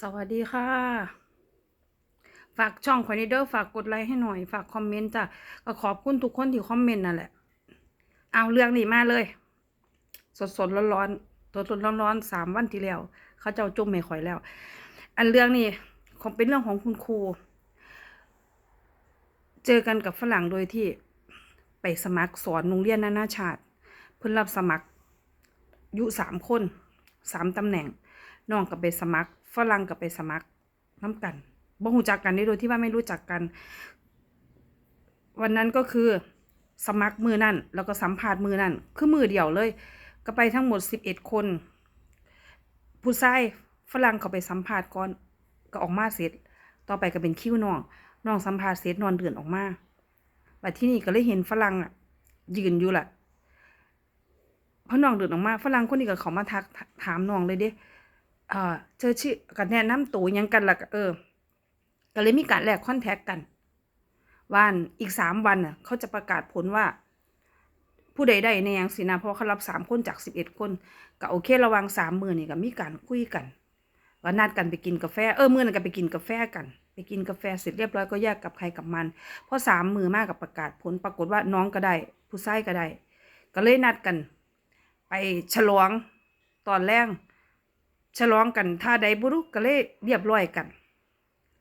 สวัสดีค่ะ ฝากช่องคอนเดอร์ฝากกดไลค์ให้หน่อย ฝากคอมเมนต์จ้ะก็ขอบคุณทุกคนที่คอมเมนต์นั่นแหละ เอาเรื่องนี้มาเลย สดสดร้อนร้อนๆสดสดร้อนร้อนๆสามวันที่แล้ว เขาเจ้าจุ่มไม่ข่อยแล้ว อันเรื่องนี้คงเป็นเรื่องของคุณครู เจอกันกับฝรั่งโดยที่ไปสมัครสอนโรงเรียนนานาชาติ เพิ่นรับสมัครอยุสามคนสามตำแหน่งน้องก็ไปสมัคร ฝรั่งก็ไปสมัครน้ำกันบ่หูจักกันได้โดยที่ว่าไม่รู้จักกัน วันนั้นก็คือสมัครมือนั่น แล้วก็สัมภาษณ์มือนั่น คือมือเดียวเลย ก็ไปทั้งหมดสิบเอ็ดคน ผู้ชายฝรั่งเขาไปสัมภาษณ์ก่อนก็ออกมาเสร็จ ต่อไปก็เป็นคิวน้องน้องสัมภาษณ์เสร็จนอนเดือนออกมาบัดที่นี่ก็เลยเห็นฝรั่งอะ ยืนอยู่แหละเพราะน้องเดินออกมาฝรั่งคนนี้ก็เขามาทักถามน้องเลยเด้ เออเธอชื่อกันแนะนำตัวยังกันล่ะก็เออ ก็เลยมีการแลกคอนแทคกันวันอีกสามวันน่ะเขาจะประกาศผลว่า ผู้ใดได้ในยังสินะเพราะเขารับสามคนจากสิบเอ็ดคนก็โอเคระวังสามมือนี่ก็มีการคุยกันก็นัดกันไปกินกาแฟเออมือนั้นก็ไปกินกาแฟกัน ไปกินกาแฟเสร็จเรียบร้อยก็แยกกับใครกับมันเพราะสามมือมากกับประกาศผลปรากฏว่าน้องก็ได้ ผู้ชายก็ได้ ก็เลยนัดกัน ไปฉลองตอนแรก ฉลองกันท่าใดบุรุษก็เลยเรียบร้อยกัน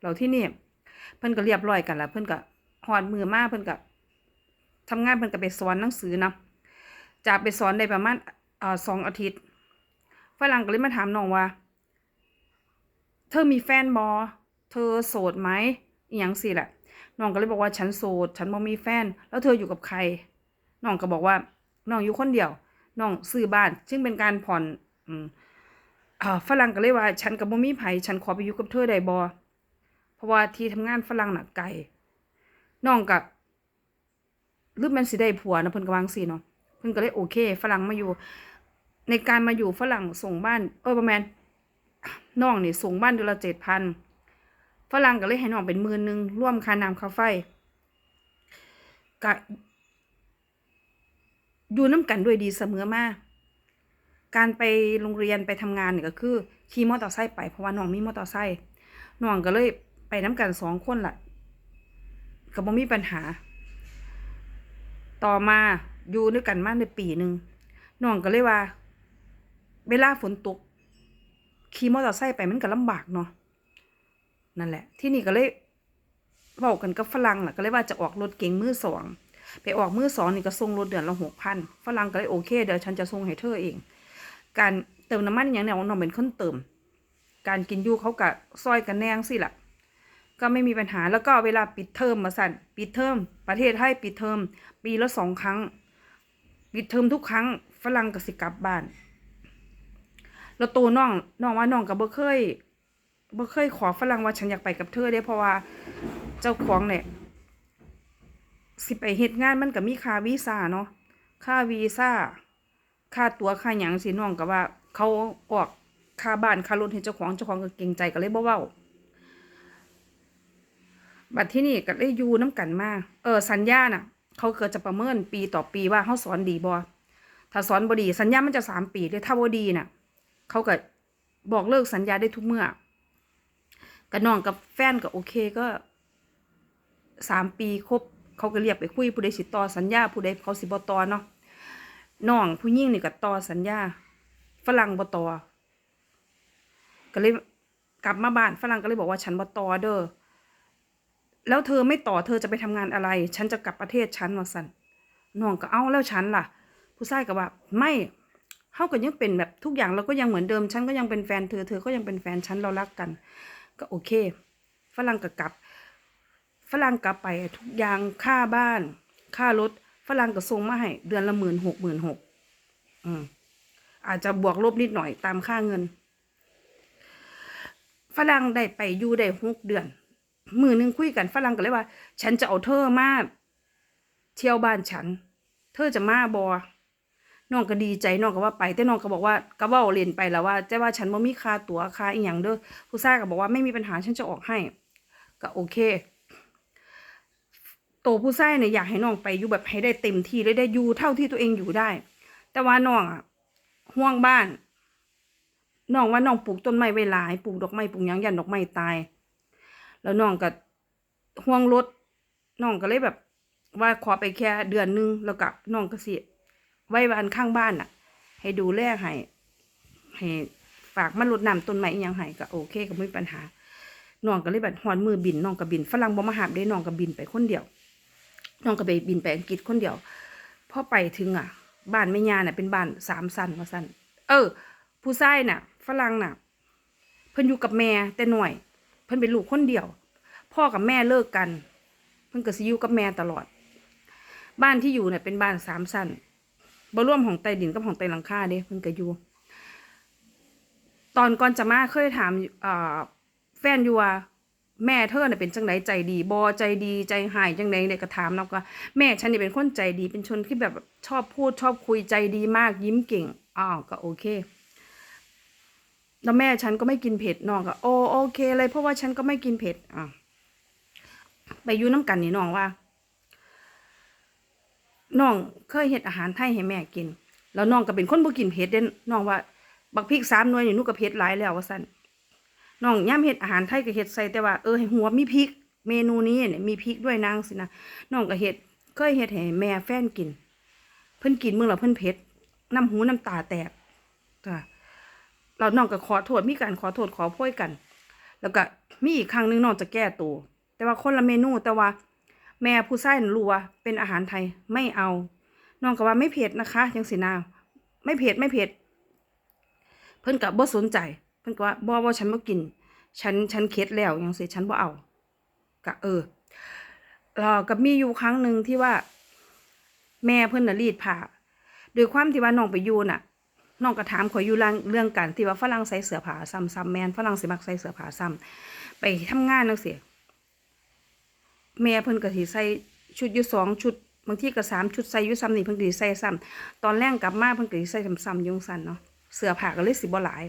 เราที่นี่เพิ่นก็เรียบร้อยกันแล้วเพิ่นก็หอดมือมาเพิ่นก็ทำงานเพิ่นก็ไปสอนหนังสือนะจากไปสอนได้ประมาณสองอาทิตย์ฝรั่งก็เลยมาถามน้องว่า เธอมีแฟนบอเธอโสดไหมอหยังสิแหละน้องก็เลยบอกว่าฉันโสด ฉันบ่มีแฟน แล้วเธออยู่กับใคร น้องก็บอกว่า น้องอยู่คนเดียว น้องซื้อบ้าน ซึ่งเป็นการผ่อนอืม ฝรั่งก็เลยว่า ฉันกับบ่มีไผฉันขอไปอยู่กับเธอได้บ่เพราะว่าที่ทำงานฝรั่งน่ะไกลน้องกับหรือแมันสิได้ผัวนะเพิ่นก็วางซี่เนาะเพิ่นก็เลยโอเค ฝรั่งมาอยู่ ในการมาอยู่ฝรั่งส่งบ้าน เออประมาณน้องนี่ส่งบ้านเดือนละ7,000ฝรั่งก็เลยให้น้องเป็นหมื่นหนึ่งร่วมค่าน้ำค่าไฟก็อยู่น้ำกันด้วยดีเสมอมา การไปโรงเรียนไปทำงานเนี่ยก็คือขี่มอเตอร์ไซค์ไปเพราะว่าน้องมีมอเตอร์ไซค์น้องก็เลยไปน้ำกันสองคนละก็บ่มีปัญหา ต่อมาอยู่ด้วยกันมาในปีหนึ่งน้องก็เลยว่า เวลาฝนตกขี่มอเตอร์ไซค์ไปมันก็ลำบากเนาะนั่นแหละ ที่นี่ก็เลยเว้ากันกับฝรั่งแหละก็เลยว่าจะออกรถเก๋งมือสองไปออกมือสองนี่ก็ส่งรถเดือนละหกพันฝรั่งก็เลยโอเคเดี๋ยวฉันจะส่งให้เธอเอง การเติมน้ำมันอย่างเนี้ยน้องเป็นคนเติม การกินอยูเขากะซอยกันแนงสิล่ะ ก็ไม่มีปัญหาแล้วก็เวลาปิดเทอมมาสั่นปิดเทอมประเทศให้ปิดเทอมปีละสองครั้ง ปิดเทอมทุกครั้งฝรั่งก็สิกลับบ้านแล้วตัวน้องน้องว่าน้องก็บ่เคยบ่เคยขอฝรั่งว่าฉันอยากไปกับเธอเด้เพราะว่าเจ้าของเนี่ยสิไปเฮ็ดงานมันก็มีค่าวีซ่าเนาะค่าวีซ่า ค่าตัวค่าหยังสิน้องก็ว่า เขาออกค่าบ้านค่ารถให้เจ้าของเจ้าของก็เกรงใจก็เลยบ่เว้าบัดที่นี่ก็เลยอยู่น้ำกันมาเออสัญญาน่ะ เขาเกิดจะประเมินปีต่อปีว่าเขาสอนดีบ่ถ้าสอนบ่ดี สัญญามันจะสามปีเลยถ้าบ่ดีน่ะ เขาก็บอกเลิกสัญญาได้ทุกเมื่อกับน้องกับแฟนก็โอเคก็สามปีครบเขาก็เรียกไปคุยผู้ใดสิต่อสัญญาผู้ใดเขาสิบ่ต่อเนาะ น้องผู้หญิงนี่ก็ต่อสัญญา ฝรั่งบ่ต่อก็เลยกลับมาบ้านฝรั่งก็เลยบอกว่าฉันบ่ต่อเด้อแล้วเธอไม่ต่อเธอจะไปทำงานอะไร ฉันจะกลับประเทศฉันว่าสันน้องก็เอ้าแล้วฉันล่ะ ผู้ชายก็ว่าไม่เฮาก็ยังเป็นแบบทุกอย่างเราก็ยังเหมือนเดิม ฉันก็ยังเป็นแฟนเธอ เธอก็ยังเป็นแฟนฉันเรารักกัน ก็โอเค ฝรั่งก็กลับ ฝรั่งกลับไปทุกอย่างค่าบ้าน ค่ารถ รั่งก็ส่งมาให้เดือนละหมื่นหกหมื่นหกอืมอาจจะบวกลบนิดหน่อยตามค่าเงิน ฝรั่งได้ไปอยู่ได้หกเดือน มือหนึงคุยกันฝรั่งก็เลยว่า ฉันจะเอาเธอมาเที่ยวบ้านฉัน เธอจะมาบอน้องก็ดีใจน้องก็ว่าไป แต่น้องก็บอกว่าก็เว้าเล่นไปแล้วว่าแต่ว่าฉันบ่มีค่าตั๋วค่าอีหยังเด้อผู้ชายก็บอกว่าไม่มีปัญหาฉันจะออกให้ ก็โอเค โตผู้ชายเนี่ยอยากให้น้องไปอยู่แบบให้ได้เต็มที่เลยได้อยู่เท่าที่ตัวเองอยู่ได้ แต่ว่าน้องอะห่วงบ้านน้องว่าน้องปลูกต้นไม้ไว้หลายปลูกดอกไม้ปลูกยังยันดอกไม้ตาย แล้วน้องก็ห่วงรถน้องก็เลยแบบ ว่าขอไปแค่เดือนนึงแล้วก็น้องก็สิไว้บ้านข้างบ้านน่ะ ให้ดูแลให้ให้ฝากมันรดน้ำต้นไม้ยังให้ก็โอเคก็ไม่มีปัญหาน้องก็เลยแบบหอนมือบินน้องก็บินฝรั่งบ่มาหาได้น้องก็บินไปคนเดียว น้องก็ไปบินไปอังกฤษคนเดียวพอไปถึงอะ บ้านแม่ยาน่ะเป็นบ้านสามสันว่าสันเออ ผู้ชายน่ะ ฝรั่งน่ะ เพิ่นอยู่กับแม่แต่หน่อยเพิ่นเป็นลูกคนเดียว พ่อกับแม่เลิกกัน เพิ่นก็สิอยู่กับแม่ตลอด บ้านที่อยู่เนี่ยเป็นบ้านสามสันบ่รวมของใต้ดินกับของใต้หลังคาเด้เพิ่นก็อยู่ตอนก่อนจะมาเคยถามแฟนอยู่ว่า แม่เธอเนี่ยเป็นจังไดใจดีบอใจดีใจหายจังไดเนี่ยก็ถามแล้วก็แม่ฉันเนี่ยเป็นคนใจดีเป็นชนที่แบบชอบพูดชอบคุยใจดีมากยิ้มเก่งอ้าวก็โอเคแล้วแม่ฉันก็ไม่กินเผ็ดน้องก็โอโอเคเลยเพราะว่าฉันก็ไม่กินเผ็ดอะไปยู่น้ำกันนี่น้องว่าน้องเคยเฮ็ดอาหารไทยให้แม่กิน แล้วน้องก็เป็นคนบ่กินเผ็ดเด่นน้องว่า บักพริกสามหน่วยนี่นูก็เผ็ดหลายแล้วว่าซั่น น้องย่ามเฮ็ดอาหารไทยก็เฮ็ดใส่แต่ว่าเออให้หัวมีพริก เมนูนี้เนี่ยมีพริกด้วยนางสินะน้องก็เฮ็ดเคยเฮ็ดให้แม่แฟนกิน เพิ่นกินมื้อละเพิ่นเผ็ดน้ำหูน้ำตาแตกจ้ะเราน้องก็ขอโทษมีการขอโทษขอโพยกัน แล้วก็มีอีกครั้งหนึงน้องจะแก้ตัวแต่ว่าคนละเมนูแต่ว่า แม่ผู้ชายน่ะรู้ว่าเป็นอาหารไทยไม่เอาน้องก็ว่าไม่เผ็ดนะคะจังสินาไม่เผ็ดไม่เผ็ดเพิ่นก็บ่สนใจ เพิ่นก็ว่าบ่ว่าฉันบ่กิน ฉันฉันเข็ดแล้วจังซี่ฉันบ่เอาก็เออแล้วก็มีอยู่ครั้งหนึ่งที่ว่า แม่เพิ่นน่ะรีดผ้าด้วยความที่ว่าน้องไปอยู่น่ะน้องก็ถามขอยอยู่เรื่องเรื่องการที่ว่าฝรั่งใส่เสื้อผ้าซ้ำๆแมนฝรั่งสิมักใส่เสื้อผ้าซ้ำไปทำงานจังซี่แม่เพิ่นก็สิใส่ชุดอยู่สองชุดบางทีก็สามชุดใส่อยู่ซ้ำนี่เพิ่นก็สิใส่ซ้ำตอนแรกกลับมาเพิ่นก็สิใส่ซ้ำๆยุ่งซั่นเนาะเสื้อผ้าก็เลยสิบ่หลาย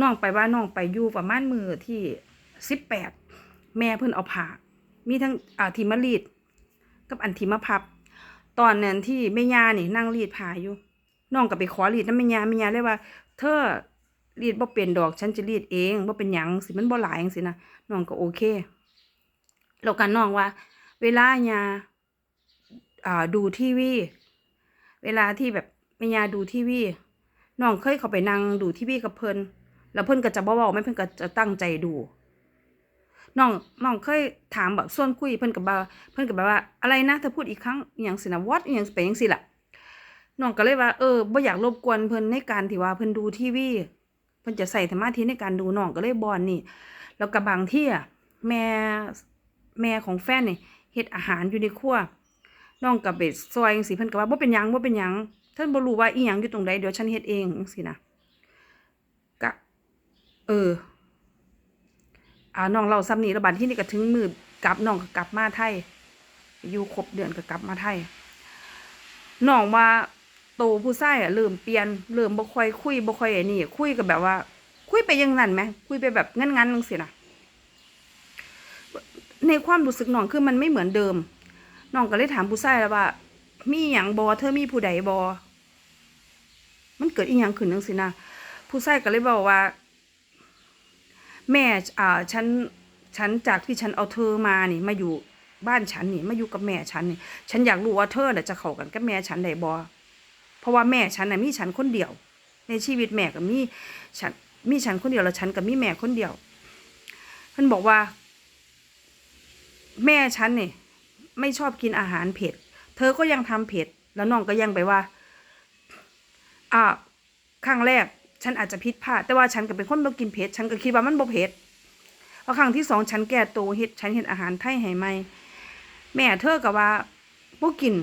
น้องไปว่าน้องไปอยู่ประมาณมือที่สิบแปดแม่เพิ่นเอาผ้ามีทั้งอ่าทีมารีด กับอันทีมาพับ ตอนนั้นที่แม่ย่านี่นั่งรีดผ้าอยู่น้องก็ไปขอรีดนำแม่ย่าแม่ย่าเลยว่า เธอรีดบ่เป็นดอกฉันจะรีดเองบ่เป็นหยังสิมันบ่หลายจังซี่นะน้องก็โอเคแล้วกันน้องว่า เวลาย่าอ่าดูทีวีเวลาที่แบบแม่ย่าดูทีวีน้องเคยเข้าไปนั่งดูทีวีกับเพิ่น แล้วเพิ่นก็จะบ่เว้าไม่เพิ่นก็จะตั้งใจดูน้องน้องเคยถามแบบส่วนคุยเพิ่นก็บ่าเพิ่นก็แบบว่าอะไรนะเธอพูดอีกครั้งอหยังสินะ what อหยังไปจังซี่ล่ะน้องก็เลยว่าเออบ่อยากรบกวนเพิ่นในการที่ว่าเพิ่นดูทีวีเพิ่นจะใส่สมาธิในการดูน้องก็เลยบอนนี่ แล้วก็บบางที่อะแม่แม่ของแฟนนี่เฮ็ดอาหารอยู่ในครัวน้องก็ไปซอยจังซี่เพิ่นก็ว่าบ่เป็นหยังบ่เป็นหยังท่านบ่รู้ว่าอีหยังอยู่ตรงใดเดี๋ยวฉันเฮ็ดเองจังซี่นะ เอออ่าน้องเราซ้ำนี้แล้วบัดที่นี่ก็ถึงมือกลับน้องก็กลับมาไทย อยู่ครบเดือนก็กลับมาไทยน้องว่าโตผู้ชายอะเริ่มเปลี่ยนเริ่มบ่ค่อยคุยบ่ค่อยไอ้นี่คุยก็แบบว่า คุยไปยังนั้นไหมคุยไปแบบงั้นๆจังซี่นะในความรู้สึกน้องคือมันไม่เหมือนเดิมน้องก็เลยถามผู้ชายแล้วว่า มีหยังบอเธอมีผู้ใดบอมันเกิดอีหยังขึ้นจังซี่นะผู้ชายก็เลยบอกว่า แม่อ่าฉันฉันจากที่ฉันเอาเธอมานี่มาอยู่บ้านฉันนี่มาอยู่กับแม่ฉันนี่ฉันอยากรู้ว่าเธอน่ะจะเข้ากันกับแม่ฉันได้บอเพราะว่าแม่ฉันน่ะมีฉันคนเดียว ในชีวิตแม่ก็มีฉันมีฉันคนเดียวแล้วฉันก็มีแม่คนเดียวเพิ่นบอกว่า แม่ฉันนี่ไม่ชอบกินอาหารเผ็ด เธอก็ยังทำเผ็ด แล้วน้องก็ยังไปว่า อ่าครั้งแรก ฉันอาจจะผิดพลาดแต่ว่าฉันก็เป็นคนบ่กินเผ็ดฉันก็คิดว่ามันบ่เผ็ดพอครั้งที่สองฉันแก้ตัวเฮ็ดฉันเฮ็ดอาหารไทยให้ใหม่แม่เธอก็ว่าบ่กิน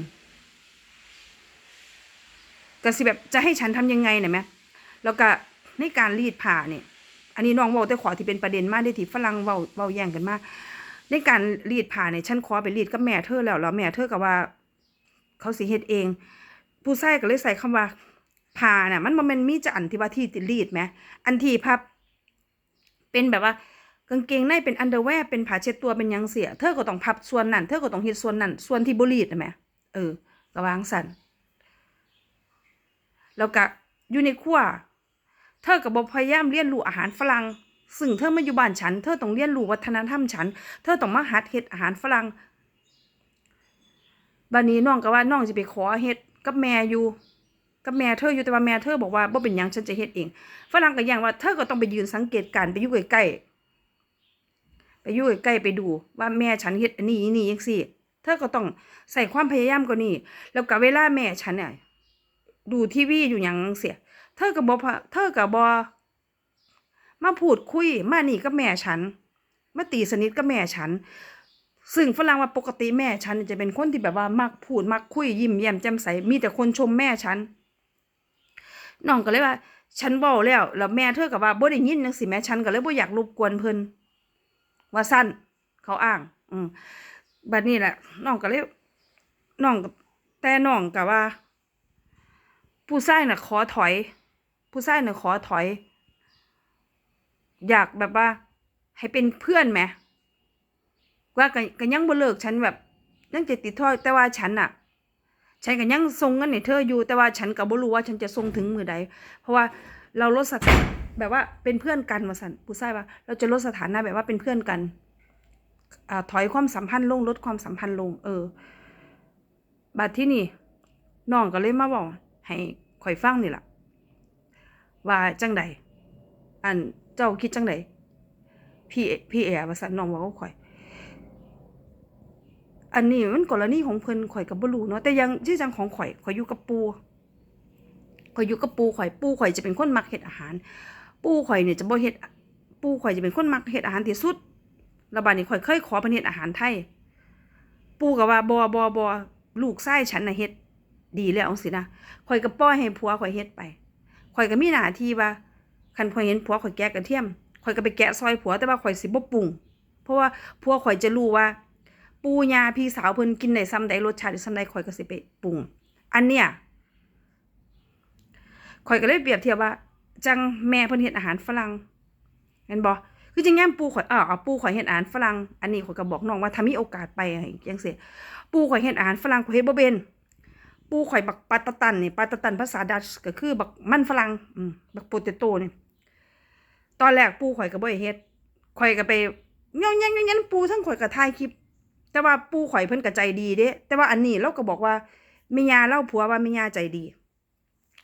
ก็สิแบบจะให้ฉันทำยังไงเนี่ยแม่แล้วก็ในการรีดผ้าเนี่ยอันนี้น้องเว้าแต่ขอที่เป็นประเด็นมากได้ที่ฝรั่งเว้าเว้าแย่งกันมากในการรีดผ้าเนี่ยฉันขอไปรีดกับแม่เธอแล้วแล้วแม่เธอก็ว่า เขาสิเฮ็ดเอง ผู้ชายก็เลยใส่คำว่า ผ้าน่ะ มันบ่แม่นมีจะอันที่ว่าที่ติรีดไหมอันที่พับ เป็นแบบว่ากางเกงในเป็นอันเดอร์แวร์เป็นผ้าเช็ดตัวเป็นยังเสียเธอก็ต้องพับส่วนนั้นเธอก็ต้องเฮ็ดส่วนนั้นส่วนที่บ่รีดน่ะแหมเออก็วางสันแล้วก็อยู่ในครัวเธอก็บ่พยายามเรียนรู้อาหารฝรั่งซึ่งเธอมาอยู่บ้านฉัน เธอต้องเรียนรู้วัฒนธรรมฉัน เธอต้องมาหัดเฮ็ดอาหารฝรั่งบัดนี้น้องก็ว่าน้องสิไปขอเฮ็ดกับแม่อยู่ กับแม่เธออยู่แต่ว่าแม่เธอบอกว่าบ่เป็นหยังฉันจะเฮ็ดเองฝรั่งก็ยังว่าเธอก็ต้องไปยืนสังเกตการไปอยู่ใกล้ๆไปอยู่ใกล้ๆไปดูว่าแม่ฉันเฮ็ดอันนี้นี่จังซี่เธอก็ต้องใส่ความพยายามกว่านี้แล้วก็เวลาแม่ฉันเนี่ยดูทีวีอยู่หยังเสียเธอก็บ่พะเธอก็บ่มาพูดคุยมานี่กับแม่ฉันมาตีสนิทกับแม่ฉันซึ่งฝรั่งว่าปกติแม่ฉันจะเป็นคนที่แบบว่ามักพูดมักคุยยิ้มแย้มแจ่มใสมีแต่คนชมแม่ฉัน น้องก็เลยว่า ฉันเว้าแล้วแล้วแม่เธอก็ว่าบ่ได้ยินจังซี่แม่ฉันก็เลยบ่อยากรบกวนเพิ่นว่าสั้นเขาอ้าง อืมบัดนี้แหละน้องก็เลยน้องก็แต่น้องก็ว่า ผู้ชายน่ะ ขอถอย ผู้ชายน่ะขอถอย อยากแบบว่า ให้เป็นเพื่อนไหมว่าก็ก็ยังบ่เลิกฉันแบบยังจะติดท่อยแต่ว่าฉันอะ ฉันก็ยังส่งเงินให้เธออยู่แต่ว่าฉันก็บ่รู้ว่าฉันจะส่งถึงมือใด เพราะว่าเราลดสถานะแบบว่าเป็นเพื่อนกันว่าสันผู้ชายว่า เราจะลดสถานะแบบว่าเป็นเพื่อนกันอถอยความสัมพันธ์ลงลดความสัมพันธ์ลง เออ บัดที่นี่น้องก็เลยมาบอกให้ข่อยฟังนี่แหละว่าจังใดอันเจ้าคิดจังใดพี่พี่แอว่าสันน้องบอกว่าข่อย อันนี้มันกรณีของเพิ่นข่อยก็บ่รู้เนาะแต่ยังที่อจังของข่อยข่อยอยู่กับปูข่อยอยู่กับปูข่อยปูข่อยจะเป็นคนมักเฮ็ดอาหาร ปูข่อยเนี่ยจะบ่เฮ็ดปูข่อยจะเป็นคนมักเฮ็ดอาหารที่สุดแล้วบัดนี้ข่อยเคยขอเพิ่นเฮ็ดอาหารไทย ปูก็ว่าบ่บ่บ่ลูกชายฉันน่ะเฮ็ดดีแล้วจังซี่นะข่อยก็ปล่อยให้ผัวข่อยเฮ็ดไปข่อยก็มีหน้าที่ว่าคันข่อยเห็นผัวข่อยแกะกระเทียมข่อยก็ไปแกะซอยผัวแต่ว่าข่อยสิบ่ปรุง เพราะว่าผัวข่อยจะรู้ว่า ปูยาพี่สาวเพิ่นกินได้ซ้ำใดรสชาติซ้ำใดข่อยก็สิไปปรุง อันเนี้ยข่อยก็เลยเปรียบเทียบว่า จังแม่เพิ่นเฮ็ดอาหารฝรั่งเห็นบ่คือจังแง้ปูข่อยอ้าวเอาปูข่อยเฮ็ดอาหารฝรั่งอันนี้ข่อยก็บอกน้องว่าถ้ามีโอกาสไปจังซี่ปูข่อยเฮ็ดอาหารฝรั่งข่อยเฮ็ดบ่เป็นปูข่อยบักปาตะตันนี่ปาตะตันภาษาดัตช์ก็คือบักมันฝรั่งอืมบักโปเตโต้นี่ตอนแรกปูข่อยก็บ่ได้เฮ็ดข่อยก็ไปย่องๆๆๆปูทั้งข่อยก็ถ่ายคลิป แต่ว่าปู่ข่อยเพิ่นก็ใจดีเด้ แต่ว่าอันนี้เราก็บอกว่าแม่ยาเล่าผัวว่าแม่ยาใจดี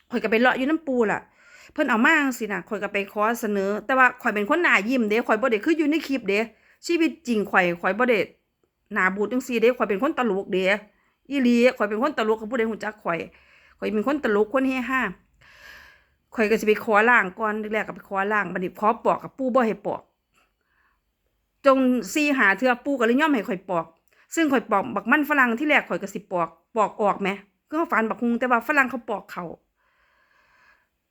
ข่อยก็ไปเลาะอยู่น้ำปูล่ะ เพิ่นเอามาจังซี่น่ะข่อยก็ไปขอเสนอ แต่ว่าข่อยเป็นคนหน้ายิ้มเด้ข่อยบ่ได้คืออยู่ในคลิปเด้ชีวิตจริงข่อยข่อยบ่ได้หน้าบูดจังซี่เด้ข่อยเป็นคนตลกเด้อีหลีข่อยเป็นคนตลกกับผู้ใดฮู้จักข่อยข่อยเป็นคนตลกคนเฮฮาข่อยก็สิไปขอล่างก่อนแรกก็ไปขอล่างบัดนี้ขอปอกกับปู่บ่ให้ปอก จงซีหาเทือปูก็เลยย่อมให้ข่อยปอก ซึ่งข่อยปอกบักมันฝรั่งที่แรกข่อยก็สิปอกปอกออกไหมก็ฝันบักฮุงแต่ว่าฝรั่งเขาปอกเขา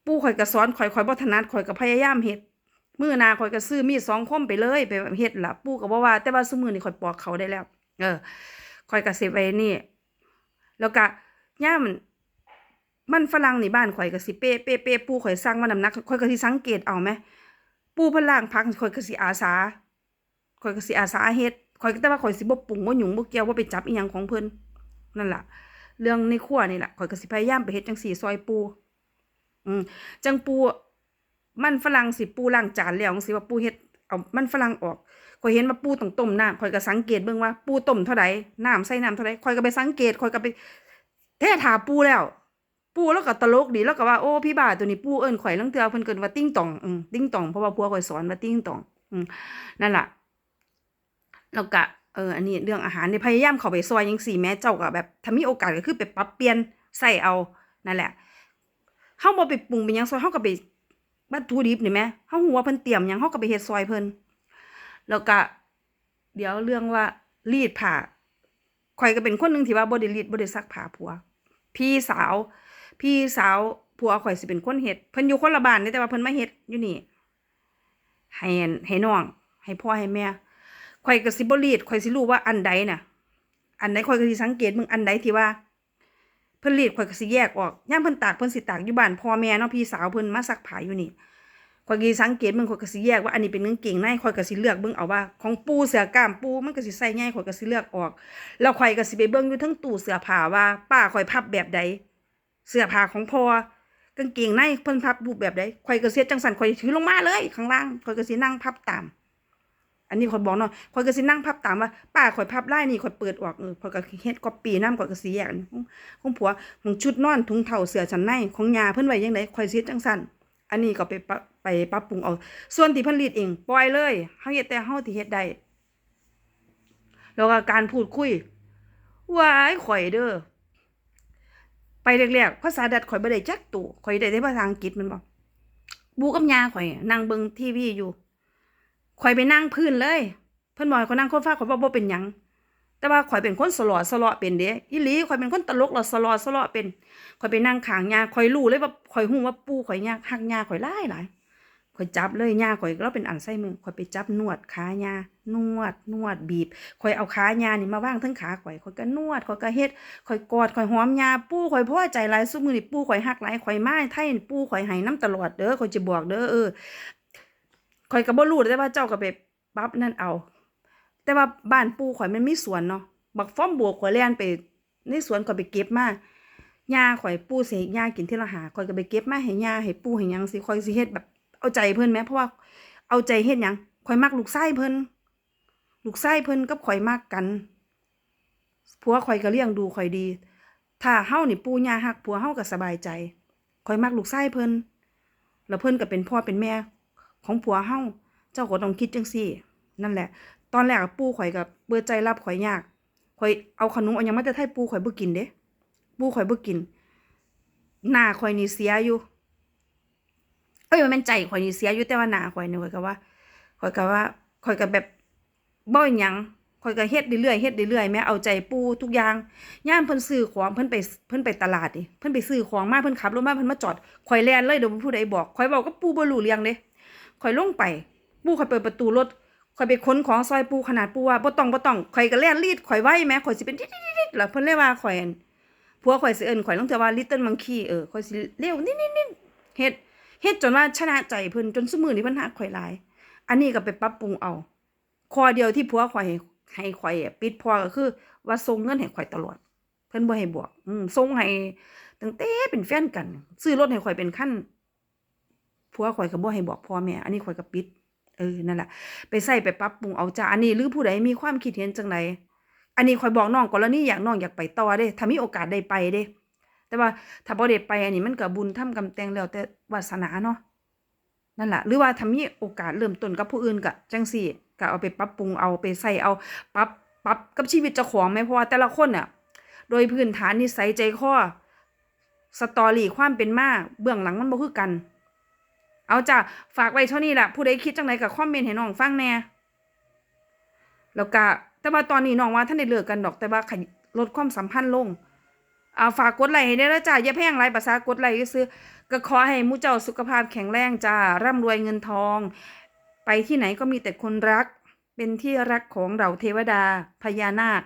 ปูข่อยก็สอนข่อยข่อยบ่ถนัดข่อยก็พยายามเฮ็ดมื้อหน้าข่อยก็ซื้อมีดสองคมไปเลยไปเฮ็ดล่ะปูก็บ่ว่า แต่ว่าซุมื้อนี้ข่อยปอกเขาได้แล้ว เออข่อยก็สิไว้นี่ แล้วก็ย่ามมันมันฝรั่งนี่บ้านข่อยก็สิเป๊ะเป๊ะเป๊ะปูข่อยสั่งมาน้ำหนักข่อยก็สิสังเกตเอาไหมปูเพนล่างพักข่อยก็สิอาสาข่อยก็สิอาสาเฮ็ด ข่อยก็แต่ว่าข่อยสิบ่ปรุงบ่หยุ่งบ่เกี่ยวบ่ไปจับอีหยังของเพิ่นนั่นล่ะ เรื่องในครัวนี่ล่ะข่อยก็สิพยายามไปเฮ็ดจังซี่ซอยปู อืมจังปูมันฝรั่งสิปูล้างจานแล้วจังซี่ว่าปูเฮ็ดเอามันฝรั่งออกข่อยเห็นว่าปูต้องต้มน้ำข่อยก็สังเกตเบิ่งว่าปูต้มเท่าใดน้ำใส่น้ำเท่าใดข่อยก็ไปสังเกตข่อยก็ไปเทถาปูแล้ว ปูแล้วก็ตลกดีแล้วก็ว่าโอ้พี่บ้าตัวนี้ปูเอิ้นข่อยลังเทื่อเพิ่นเกินว่าติ้งตองอืมติ้งตองเพราะว่าผัวข่อยสอนว่าติ้งตองอืมนั่นล่ะ แล้วก็เอออันนี้เรื่องอาหารเนี่ยพยายามเข้าไปซอยยังสี่แม้เจ้าก็แบบถ้ามีโอกาสก็คือไปปรับเปลี่ยนใส่เอานั่นแหละเฮาบ่ไปปรุงเป็นยังซอยเฮาก็ไปวัตถุดิบนี่แหมเฮาฮู้ว่าเพิ่นเตรียมหยังเฮาก็ไปเฮ็ดซอยเพิ่นแล้วก็เดี๋ยวเรื่องว่ารีดผ้าข่อยก็เป็นคนหนึงที่ว่าบ่ได้รีดบ่ได้ซักผ้าผัว พี่สาว พี่สาวผัวข่อยสิเป็นคนเฮ็ดเพิ่นอยู่คนละบ้านนี่แต่ว่าเพิ่นมาเฮ็ดอยู่นี่ให้ให้น้องให้พ่อให้แม่ ข่อยก็สิบ่รีดข่อยสิรู้ว่าอันใดน่ะ อันใดข่อยก็สิสังเกตมึงอันใดที่ว่า เพิ่นรีดข่อยก็สิแยกออกย่ามเพิ่นตากเพิ่นสิตากอยู่บ้านพ่อแม่เนาะพี่สาวเพิ่นมาซักผ้าอยู่นี่ข่อยก็สิสังเกตมึงข่อยก็สิแยกว่าอันนี้เป็นกางเกงในข่อยก็สิเลือกเบิ่งเอาว่า ของปูเสื้อกล้ามปูมันก็สิใส่ง่ายข่อยก็สิเลือกออก แล้วข่อยก็สิไปเบิ่งอยู่ทั้งตู้เสื้อผ้าว่า ป้าข่อยพับแบบใดเสื้อผ้าของพ่อกางเกงในเพิ่นพับรูปแบบใดข่อยก็เสียจังสันข่อยถือลงมาเลย ข้างล่างข่อยก็สินั่งพับตาม อันนี้ข่อยบอกเนาะข่อยก็สินั่งพับตามว่าป้าข่อยพับไล่นี่ข่อยเปิดออกเออข่อยก็เฮ็ดก๊อปปี้นำข่อยก็สิแยกของผัวมึงชุดนอนถุงเท้าเสื้อชั้นในของยาเพิ่นไว้จังไดข่อยสิเฮ็ดจังซั่นอันนี้ก็ไปไปปรับปรุงเอา ส่วนที่เพิ่นรีดเองปล่อยเลยเฮาเฮ็ดแต่เฮาที่เฮ็ดได้แล้วก็การพูดคุยว้ายข่อยเด้อไปแรกๆภาษาดัดข่อยบ่ได้จักตัวข่อยได้แต่ภาษาอังกฤษมันบ่บูกับยาข่อยนั่งเบิ่งทีวีอยู่ ข่อยไปนั่งพื้นเลย เพิ่นบอกให้ข่อยนั่งโคฟ้าข่อยบ่บ่เป็นหยัง แต่ว่าข่อยเป็นคนสลอสลอเป็นเด้อีหลีข่อยเป็นคนตลกแล้วสลอสลอเป็นข่อยไปนั่งขางยาข่อยรู้เลยว่าข่อยฮู้ว่าปูข่อยยาฮักยาข่อยหลายหลายข่อยจับเลยยาข่อยเราเป็นอันไส้มือข่อยไปจับนวดขายานวดนวดบีบข่อยเอาขายานี่มาวางทั้งขาข่อยข่อยก็นวดข่อยก็เฮ็ดข่อยกอดข่อยหอมยาปูข่อยพ่อใจหลายซุมือนี่ปูข่อยฮักหลายข่อยมาไทยปูข่อยให้น้ำตลอดเด้อข่อยจะบอกเด้อเออ ข่อยก็บ่รู้แต่ว่าเจ้าก็ไปปรับนั่นเอา แต่ว่าบ้านปู่ข่อยมันมีสวนเนาะบักฟ้อมบวกข่อยแล่นไปในสวนข่อยไปเก็บมาย่าข่อยปู่สิให้ากินที่ละหาข่อยก็ไปเก็บมาให้ย่าให้ปู่ให้หยังสิข่อยสิเฮ็ดแบบเอาใจเพิ่นแหมเพราะว่าเอาใจเฮ็ดหยังข่อยมักลูกชายเพิ่นลูกชายเพิ่นกับข่อยมักกันผัวข่อยก็เลี้ยงดูข่อยดี ถ้าเฮานี่ปู่ย่าฮักผัวเฮาก็สบายใจข่อยมักลูกชายเพิ่นแล้วเพิ่นก็เป็นพ่อเป็นแม่ ของผัวเฮาเจ้าก็ต้องคิดจังซี่ นั่นแหละ ตอนแรกปู่ข่อยกับเปิดใจรับข่อยยากข่อยเอาขนมเอายังมาแต่ไทยปู่ข่อยบ่กินเด้ปู่ข่อยบ่กิน หน้าข่อยนี่เสียอยู่เอ้ยมันใจข่อยนี่เสียอยู่แต่ว่าหน้าข่อยนี่ข่อยก็ว่าข่อยก็ว่าข่อยก็แบบบ่หยังข่อยก็เฮ็ดเรื่อยๆเฮ็ดเรื่อยๆแม่เอาใจปู่ทุกอย่างย่ามเพิ่นซื้อของเพิ่นไปเพิ่นไปตลาดนี่เพิ่นไปซื้อของมาเพิ่นขับรถมาเพิ่นมาจอดข่อยแล่นเลยเดี๋ยวผู้ใดบอกข่อยเว้ากับปู่บ่รู้เรื่องเด้ ข่อยลงไป ปู่ข่อยเปิดประตูรถข่อยไปค้นของซอยปูขนาดปูว่าบ่ต้องบ่ต้องข่อยก็แล่นรีดข่อยไว้แหม้ข่อยสิเป็นดิดๆๆแล้วเพิ่นเลยว่าข่อยผัวข่อยสิเอิ้นข่อยลงแต่ว่า Little Monkey เออข่อยสิเร็วนิดๆๆเฮ็ดเฮ็ดจนว่าชนะใจเพิ่นจนซุมื้อนี้เพิ่นฮักข่อยหลาย อันนี้ก็ไปปรับปรุงเอาข้อเดียวที่ผัวข่อยให้ข่อยปิดพอก็คือ ว่าส่งเงินให้ข่อยตลอด เพิ่นบ่ให้บวก อืมส่งให้ตั้งแต่เป็นแฟนกัน ซื้อรถให้ข่อยเป็นคัน ผัวข่อยก็บ่ให้บอกพ่อแม่ อันนี้ข่อยก็ปิด เออ นั่นแหละ ไปใส่ไปปรับปรุงเอาจ้า อันนี้หรือผู้ใดมีความคิดเห็นจังไดอันนี้คอยบอกน้องกรณีอยากน้องอยากไปต่อเด้ ถ้ามีโอกาสได้ไปเด้ แต่ว่าถ้าบ่ได้ไปอันนี้มันก็บุญทำกำแต่งแล้วแต่วาสนาเนาะ นั่นแหละ หรือว่าถ้ามีโอกาสเริ่มต้นกับผู้อื่นก็จังซี่ก็เอาไปปรับปรุงเอาไปใส่เอาปรับปรับกับชีวิตเจ้าของแม่เพราะว่าแต่ละคนน่ะ โดยพื้นฐานนิสัยใจคอสตอรี่ความเป็นมาเบื้องหลังมันบ่คือกัน เอาจ้ะฝากไว้เท่านี้แหละผู้ใดคิดจังไดก็คอมเมนต์ให้น้องฟังแน่แล้วก็แต่ว่าตอนนี้น้องว่าท่านได้เลิกกันดอกแต่ว่าลดความสัมพันธ์ลงอ่าฝากกดไลค์ให้ได้แล้วจ้าอย่าแพงไรภาษากดไลค์ซื้อก็ขอให้มู่เจ้าสุขภาพแข็งแรงจ้าร่ำรวยเงินทอง ไปที่ไหนก็มีแต่คนรัก เป็นที่รักของเราเทวดาพญานาค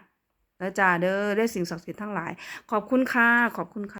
แล้วจ้าเด้อได้สิ่งศักดิ์สิทธิ์ทั้งหลาย ขอบคุณค่ะขอบคุณค่ะ